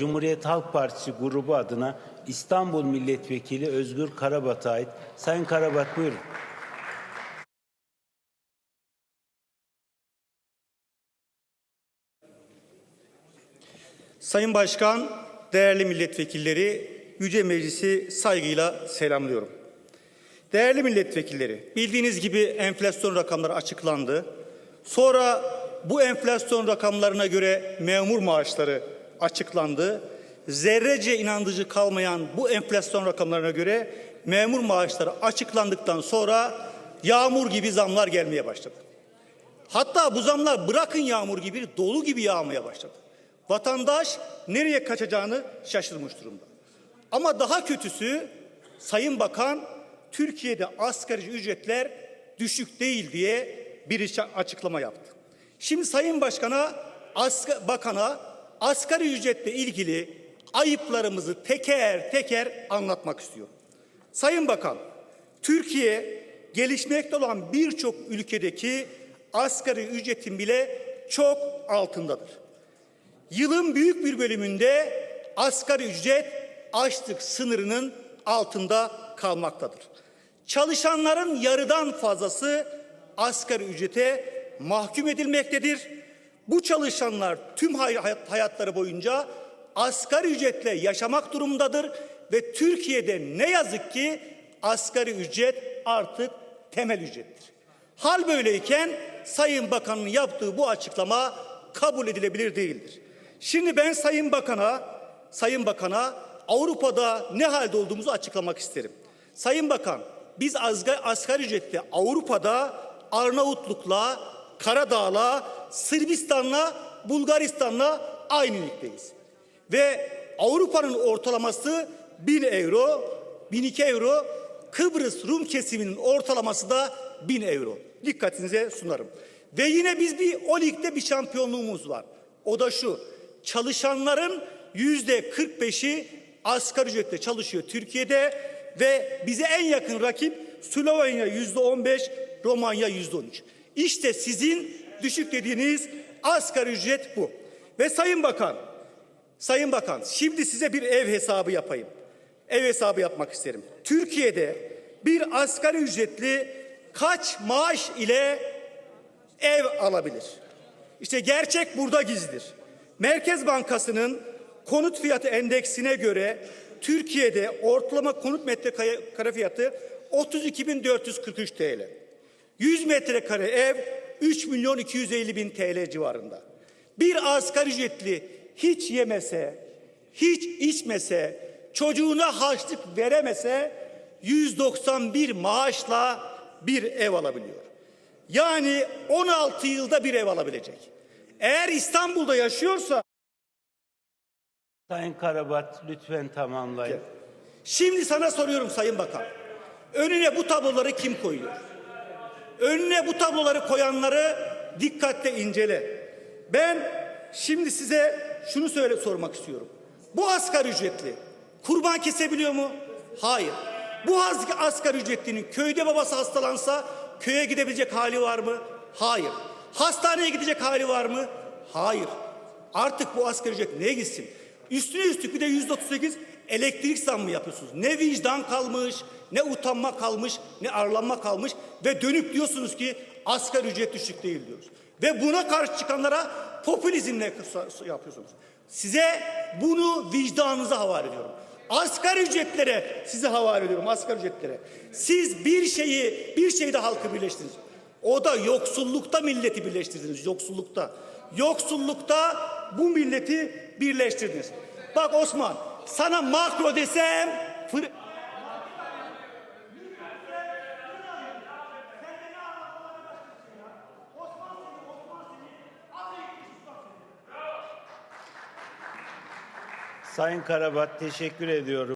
Cumhuriyet Halk Partisi grubu adına İstanbul Milletvekili Özgür Karabat'a ait. Sayın Karabat buyurun. Sayın Başkan, değerli milletvekilleri, Yüce Meclisi saygıyla selamlıyorum. Değerli milletvekilleri, bildiğiniz gibi enflasyon rakamları açıklandı. Sonra bu enflasyon rakamlarına göre memur maaşları açıklandı. Zerrece inandırıcı kalmayan bu enflasyon rakamlarına göre memur maaşları açıklandıktan sonra yağmur gibi zamlar gelmeye başladı. Hatta bu zamlar bırakın yağmur gibi dolu gibi yağmaya başladı. Vatandaş nereye kaçacağını şaşırmış durumda. Ama daha kötüsü Sayın Bakan Türkiye'de asgari ücretler düşük değil diye bir açıklama yaptı. Şimdi Sayın Başkan'a, asga- Bakan'a asgari ücretle ilgili ayıplarımızı teker teker anlatmak istiyorum. Sayın Bakan, Türkiye gelişmekte olan birçok ülkedeki asgari ücretin bile çok altındadır. Yılın büyük bir bölümünde asgari ücret açlık sınırının altında kalmaktadır. Çalışanların yarıdan fazlası asgari ücrete mahkum edilmektedir. Bu çalışanlar tüm hay- hayat- hayatları boyunca asgari ücretle yaşamak durumundadır ve Türkiye'de ne yazık ki asgari ücret artık temel ücrettir. Hal böyleyken Sayın Bakan'ın yaptığı bu açıklama kabul edilebilir değildir. Şimdi ben Sayın Bakan'a, Sayın Bakan'a Avrupa'da ne halde olduğumuzu açıklamak isterim. Sayın Bakan, biz asgari, asgari ücretle Avrupa'da Arnavutluk'la, Karadağ'la, Sırbistan'la, Bulgaristan'la aynı ligdeyiz. Ve Avrupa'nın ortalaması 1000 euro, 1002 euro, Kıbrıs Rum kesiminin ortalaması da 1000 euro. Dikkatinize sunarım. Ve yine biz bir o ligde bir şampiyonluğumuz var. O da şu. Çalışanların yüzde 45'i asgari ücretle çalışıyor Türkiye'de ve bize en yakın rakip Slovenya yüzde 15, Romanya yüzde 13. İşte sizin düşük dediğiniz asgari ücret bu. Ve Sayın Bakan, Sayın Bakan, şimdi size bir ev hesabı yapayım. Ev hesabı yapmak isterim. Türkiye'de bir asgari ücretli kaç maaş ile ev alabilir? İşte gerçek burada gizlidir. Merkez Bankası'nın konut fiyatı endeksine göre Türkiye'de ortalama konut metrekare fiyatı 32.443 TL. 100 metrekare ev 3 milyon 250 bin TL civarında. Bir asgari ücretli hiç yemese, hiç içmese, çocuğuna harçlık veremese 191 maaşla bir ev alabiliyor. Yani 16 yılda bir ev alabilecek. Eğer İstanbul'da yaşıyorsa Sayın Karabat lütfen tamamlayın. Şimdi sana soruyorum Sayın Bakan. Önüne bu tabloları kim koyuyor? Önüne bu tabloları koyanları dikkatle incele. Ben şimdi size şunu söyle sormak istiyorum. Bu asgari ücretli kurban kesebiliyor mu? Hayır. Bu as- asgari ücretlinin köyde babası hastalansa köye gidebilecek hali var mı? Hayır. Hastaneye gidecek hali var mı? Hayır. Artık bu asgari ücret neye gitsin? Üstüne üstlük bir de yüzde otuz sekiz elektrik zammı yapıyorsunuz. Ne vicdan kalmış, ne utanma kalmış, ne arlanma kalmış ve dönüp diyorsunuz ki asgari ücret düşük değil diyoruz. Ve buna karşı çıkanlara popülizmle yapıyorsunuz. Size bunu vicdanınıza havale ediyorum. Asgari ücretlere size havale ediyorum asgari ücretlere. Siz bir şeyi bir şeyde halkı birleştirdiniz. O da yoksullukta milleti birleştirdiniz. Yoksullukta. Yoksullukta bu milleti birleştirdiniz. Bak Osman sana makro desem fır... Sayın Karabat teşekkür ediyorum.